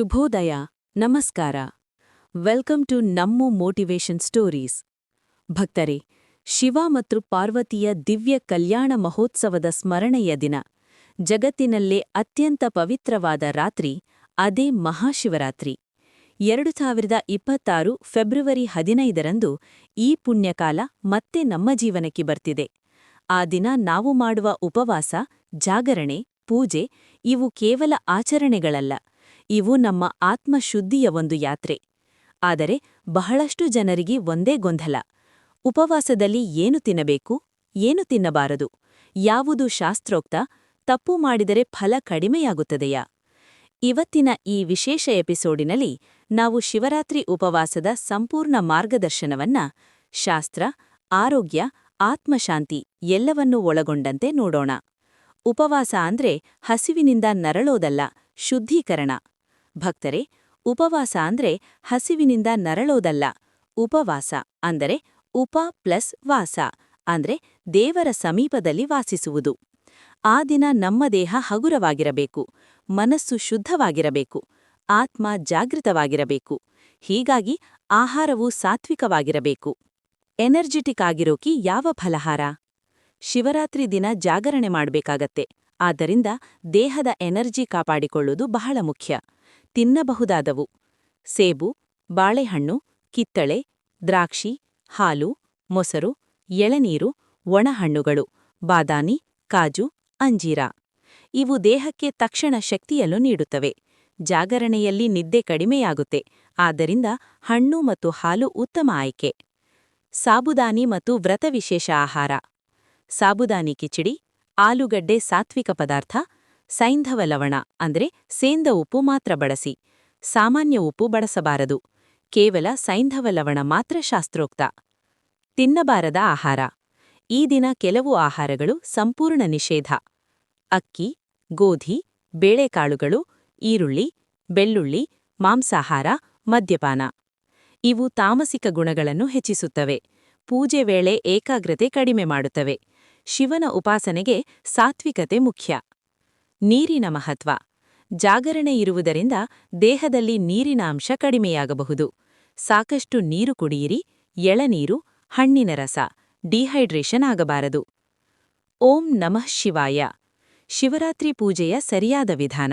ಶುಭೋದಯ. ನಮಸ್ಕಾರ. Welcome to ನಮ್ಮು ಮೋಟಿವೇಶನ್ ಸ್ಟೋರೀಸ್. ಭಕ್ತರೇ, ಶಿವ ಮತ್ತು ಪಾರ್ವತಿಯ ದಿವ್ಯ ಕಲ್ಯಾಣ ಮಹೋತ್ಸವದ ಸ್ಮರಣೆಯ ದಿನ. ಜಗತ್ತಿನಲ್ಲೇ ಅತ್ಯಂತ ಪವಿತ್ರವಾದ ರಾತ್ರಿ, ಅದೇ ಮಹಾಶಿವರಾತ್ರಿ. ಎರಡು ಸಾವಿರದ ಇಪ್ಪತ್ತಾರು ಫೆಬ್ರವರಿ ಹದಿನೈದರಂದು ಈ ಪುಣ್ಯಕಾಲ ಮತ್ತೆ ನಮ್ಮ ಜೀವನಕ್ಕೆ ಬರ್ತಿದೆ. ಆ ದಿನ ನಾವು ಮಾಡುವ ಉಪವಾಸ, ಜಾಗರಣೆ, ಪೂಜೆ ಇವು ಕೇವಲ ಆಚರಣೆಗಳಲ್ಲ. ಇವು ನಮ್ಮ ಆತ್ಮಶುದ್ಧಿಯ ಒಂದು ಯಾತ್ರೆ. ಆದರೆ ಬಹಳಷ್ಟು ಜನರಿಗೆ ಒಂದೇ ಗೊಂದಲ. ಉಪವಾಸದಲ್ಲಿ ಏನು ತಿನ್ನಬೇಕು, ಏನು ತಿನ್ನಬಾರದು, ಯಾವುದು ಶಾಸ್ತ್ರೋಕ್ತ, ತಪ್ಪು ಮಾಡಿದರೆ ಫಲ ಕಡಿಮೆಯಾಗುತ್ತದೆಯಾ? ಇವತ್ತಿನ ಈ ವಿಶೇಷ ಎಪಿಸೋಡಿನಲ್ಲಿ ನಾವು ಶಿವರಾತ್ರಿ ಉಪವಾಸದ ಸಂಪೂರ್ಣ ಮಾರ್ಗದರ್ಶನವನ್ನ ಶಾಸ್ತ್ರ, ಆರೋಗ್ಯ, ಆತ್ಮಶಾಂತಿ ಎಲ್ಲವನ್ನೂ ಒಳಗೊಂಡಂತೆ ನೋಡೋಣ. ಉಪವಾಸ ಅಂದ್ರೆ ಹಸಿವಿನಿಂದ ನರಳೋದಲ್ಲ, ಶುದ್ಧೀಕರಣ. ಭಕ್ತರೆ, ಉಪವಾಸ ಅಂದ್ರೆ ಹಸಿವಿನಿಂದ ನರಳೋದಲ್ಲ. ಉಪವಾಸ ಅಂದರೆ ಉಪ ಪ್ಲಸ್ ವಾಸ ಅಂದ್ರೆ ದೇವರ ಸಮೀಪದಲ್ಲಿ ವಾಸಿಸುವುದು. ಆ ದಿನ ನಮ್ಮ ದೇಹ ಹಗುರವಾಗಿರಬೇಕು, ಮನಸ್ಸು ಶುದ್ಧವಾಗಿರಬೇಕು, ಆತ್ಮ ಜಾಗೃತವಾಗಿರಬೇಕು. ಹೀಗಾಗಿ ಆಹಾರವು ಸಾತ್ವಿಕವಾಗಿರಬೇಕು. ಎನರ್ಜಿಟಿಕ್ ಆಗಿರೋಕಿ ಯಾವ ಫಲಹಾರ? ಶಿವರಾತ್ರಿ ದಿನ ಜಾಗರಣೆ ಮಾಡಬೇಕಾಗತ್ತೆ. ಆದ್ದರಿಂದ ದೇಹದ ಎನರ್ಜಿ ಕಾಪಾಡಿಕೊಳ್ಳುವುದು ಬಹಳ ಮುಖ್ಯ. ತಿನ್ನಬಹುದಾದವು. ಸೇಬು, ಬಾಳೆಹಣ್ಣು, ಕಿತ್ತಳೆ, ದ್ರಾಕ್ಷಿ, ಹಾಲು, ಮೊಸರು, ಎಳನೀರು, ಒಣಹಣ್ಣುಗಳು, ಬಾದಾಮಿ, ಕಾಜು, ಅಂಜೀರ. ಇವು ದೇಹಕ್ಕೆ ತಕ್ಷಣ ಶಕ್ತಿಯನ್ನು ನೀಡುತ್ತವೆ. ಜಾಗರಣೆಯಲ್ಲಿ ನಿದ್ದೆ ಕಡಿಮೆಯಾಗುತ್ತೆ. ಆದ್ದರಿಂದ ಹಣ್ಣು ಮತ್ತು ಹಾಲು ಉತ್ತಮ ಆಯ್ಕೆ. ಸಾಬುದಾನಿ ಮತ್ತು ವ್ರತವಿಶೇಷ ಆಹಾರ. ಸಾಬುದಾನಿ ಕಿಚಡಿ ಆಲೂಗಡ್ಡೆ ಸಾತ್ವಿಕ ಪದಾರ್ಥ, ಸೈಂಧವ ಲವಣ ಅಂದ್ರೆ ಸೇಂದ ಉಪ್ಪು ಮಾತ್ರ ಬಳಸಿ. ಸಾಮಾನ್ಯ ಉಪ್ಪು ಬಳಸಬಾರದು. ಕೇವಲ ಸೈಂಧವ ಲವಣ ಮಾತ್ರ ಶಾಸ್ತ್ರೋಕ್ತ. ತಿನ್ನಬಾರದ ಆಹಾರ. ಈ ದಿನ ಕೆಲವು ಆಹಾರಗಳು ಸಂಪೂರ್ಣ ನಿಷೇಧ. ಅಕ್ಕಿ, ಗೋಧಿ, ಬೇಳೆಕಾಳುಗಳು, ಈರುಳ್ಳಿ, ಬೆಳ್ಳುಳ್ಳಿ, ಮಾಂಸಾಹಾರ, ಮದ್ಯಪಾನ. ಇವು ತಾಮಸಿಕ ಗುಣಗಳನ್ನು ಹೆಚ್ಚಿಸುತ್ತವೆ. ಪೂಜೆ ವೇಳೆ ಏಕಾಗ್ರತೆ ಕಡಿಮೆ ಮಾಡುತ್ತವೆ. ಶಿವನ ಉಪಾಸನೆಗೆ ಸಾತ್ವಿಕತೆ ಮುಖ್ಯ. ನೀರಿನ ಮಹತ್ವ. ಜಾಗರಣೆ ಇರುವುದರಿಂದ ದೇಹದಲ್ಲಿ ನೀರಿನ ಅಂಶ ಕಡಿಮೆಯಾಗಬಹುದು. ಸಾಕಷ್ಟು ನೀರು ಕುಡಿಯಿರಿ, ಎಳನೀರು, ಹಣ್ಣಿನ ರಸ, ಡಿಹೈಡ್ರೇಷನ್ ಆಗಬಾರದು. ಓಂ ನಮಃ ಶಿವಾಯ. ಶಿವರಾತ್ರಿ ಪೂಜೆಯ ಸರಿಯಾದ ವಿಧಾನ.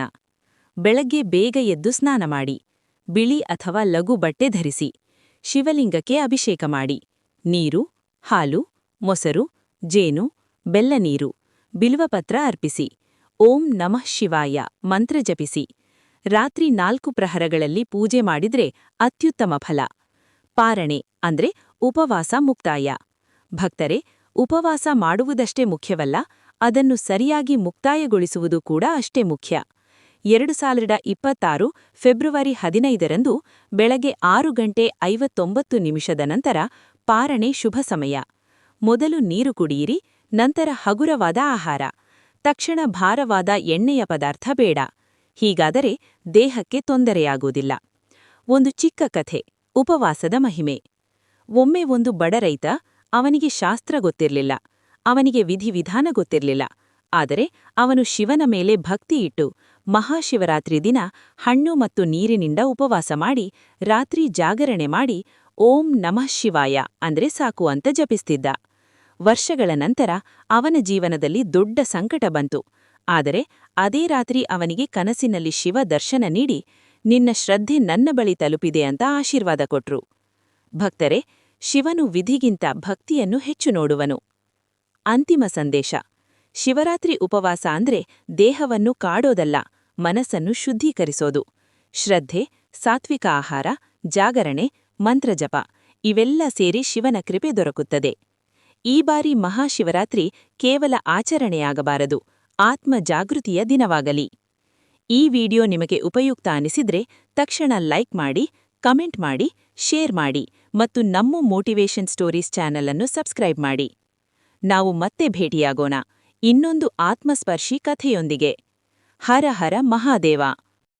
ಬೆಳಗ್ಗೆ ಬೇಗ ಎದ್ದು ಸ್ನಾನ ಮಾಡಿ. ಬಿಳಿ ಅಥವಾ ಲಘು ಬಟ್ಟೆ ಧರಿಸಿ. ಶಿವಲಿಂಗಕ್ಕೆ ಅಭಿಷೇಕ ಮಾಡಿ. ನೀರು, ಹಾಲು, ಮೊಸರು, ಜೇನು ಬೆಲ್ಲ ನೀರು ಬಿಲ್ವಪತ್ರ ಅರ್ಪಿಸಿ, ಓಂ ನಮಃ ಶಿವಾಯ, ಮಂತ್ರ ಜಪಿಸಿ. ರಾತ್ರಿ ನಾಲ್ಕು ಪ್ರಹರಗಳಲ್ಲಿ ಪೂಜೆ ಮಾಡಿದ್ರೆ ಅತ್ಯುತ್ತಮ ಫಲ. ಪಾರಣೆ, ಅಂದ್ರೆ ಉಪವಾಸ ಮುಕ್ತಾಯ. ಭಕ್ತರೆ, ಉಪವಾಸ ಮಾಡುವುದಷ್ಟೇ ಮುಖ್ಯವಲ್ಲ, ಅದನ್ನು ಸರಿಯಾಗಿ ಮುಕ್ತಾಯಗೊಳಿಸುವುದು ಕೂಡ ಅಷ್ಟೇ ಮುಖ್ಯ. ಎರಡು ಸಾವಿರದ ಇಪ್ಪತ್ತಾರು ಫೆಬ್ರವರಿ ಹದಿನೈದರಂದು ಬೆಳಗ್ಗೆ ಆರು ಗಂಟೆ ಐವತ್ತೊಂಬತ್ತು ನಿಮಿಷದ ನಂತರ ಪಾರಣೆ ಶುಭ ಸಮಯ. ಮೊದಲು ನೀರು ಕುಡಿಯಿರಿ ನಂತರ ಹಗುರವಾದ ಆಹಾರ. ತಕ್ಷಣ ಭಾರವಾದ ಎಣ್ಣೆಯ ಪದಾರ್ಥ ಬೇಡ. ಹೀಗಾದರೆ ದೇಹಕ್ಕೆ ತೊಂದರೆಯಾಗುವುದಿಲ್ಲ. ಒಂದು ಚಿಕ್ಕ ಕಥೆ, ಉಪವಾಸದ ಮಹಿಮೆ. ಒಮ್ಮೆ ಒಂದು ಬಡ ರೈತ ಅವನಿಗೆ ಶಾಸ್ತ್ರ ಗೊತ್ತಿರಲಿಲ್ಲ. ಅವನಿಗೆ ವಿಧಿವಿಧಾನ ಗೊತ್ತಿರಲಿಲ್ಲ. ಆದರೆ ಅವನು ಶಿವನ ಮೇಲೆ ಭಕ್ತಿಯಿಟ್ಟು ಮಹಾಶಿವರಾತ್ರಿ ದಿನ ಹಣ್ಣು ಮತ್ತು ನೀರಿನಿಂದ ಉಪವಾಸ ಮಾಡಿ ರಾತ್ರಿ ಜಾಗರಣೆ ಮಾಡಿ ಓಂ ನಮಃ ಶಿವಾಯ ಅಂದ್ರೆ ಸಾಕು ಅಂತ ಜಪಿಸ್ತಿದ್ದ. ವರ್ಷಗಳ ನಂತರ ಅವನ ಜೀವನದಲ್ಲಿ ದೊಡ್ಡ ಸಂಕಟ ಬಂತು. ಆದರೆ ಅದೇ ರಾತ್ರಿ ಅವನಿಗೆ ಕನಸಿನಲ್ಲಿ ಶಿವ ದರ್ಶನ ನೀಡಿ, ನಿನ್ನ ಶ್ರದ್ಧೆ ನನ್ನ ಬಳಿ ತಲುಪಿದೆ ಅಂತ ಆಶೀರ್ವಾದ ಕೊಟ್ರು. ಭಕ್ತರೆ, ಶಿವನು ವಿಧಿಗಿಂತ ಭಕ್ತಿಯನ್ನು ಹೆಚ್ಚು ನೋಡುವನು. ಅಂತಿಮ ಸಂದೇಶ. ಶಿವರಾತ್ರಿ ಉಪವಾಸ ಅಂದ್ರೆ ದೇಹವನ್ನು ಕಾಡೋದಲ್ಲ, ಮನಸ್ಸನ್ನು ಶುದ್ಧೀಕರಿಸೋದು. ಶ್ರದ್ಧೆ, ಸಾತ್ವಿಕ ಆಹಾರ, ಜಾಗರಣೆ, ಮಂತ್ರಜಪ, ಇವೆಲ್ಲ ಸೇರಿ ಶಿವನ ಕೃಪೆ ದೊರಕುತ್ತದೆ. ಈ ಬಾರಿ ಮಹಾಶಿವರಾತ್ರಿ ಕೇವಲ ಆಚರಣೆಯಾಗಬಾರದು, ಆತ್ಮ ಜಾಗೃತಿಯ ದಿನವಾಗಲಿ. ಈ ವಿಡಿಯೋ ನಿಮಗೆ ಉಪಯುಕ್ತ ಅನಿಸಿದ್ರೆ ತಕ್ಷಣ ಲೈಕ್ ಮಾಡಿ, ಕಮೆಂಟ್ ಮಾಡಿ, ಶೇರ್ ಮಾಡಿ ಮತ್ತು ನಮ್ಮ ಮೋಟಿವೇಷನ್ ಸ್ಟೋರೀಸ್ ಚಾನೆಲ್ ಅನ್ನು ಸಬ್ಸ್ಕ್ರೈಬ್ ಮಾಡಿ. ನಾವು ಮತ್ತೆ ಭೇಟಿಯಾಗೋಣ, ಇನ್ನೊಂದು ಆತ್ಮಸ್ಪರ್ಶಿ ಕಥೆಯೊಂದಿಗೆ. ಹರ ಹರ ಮಹಾದೇವ.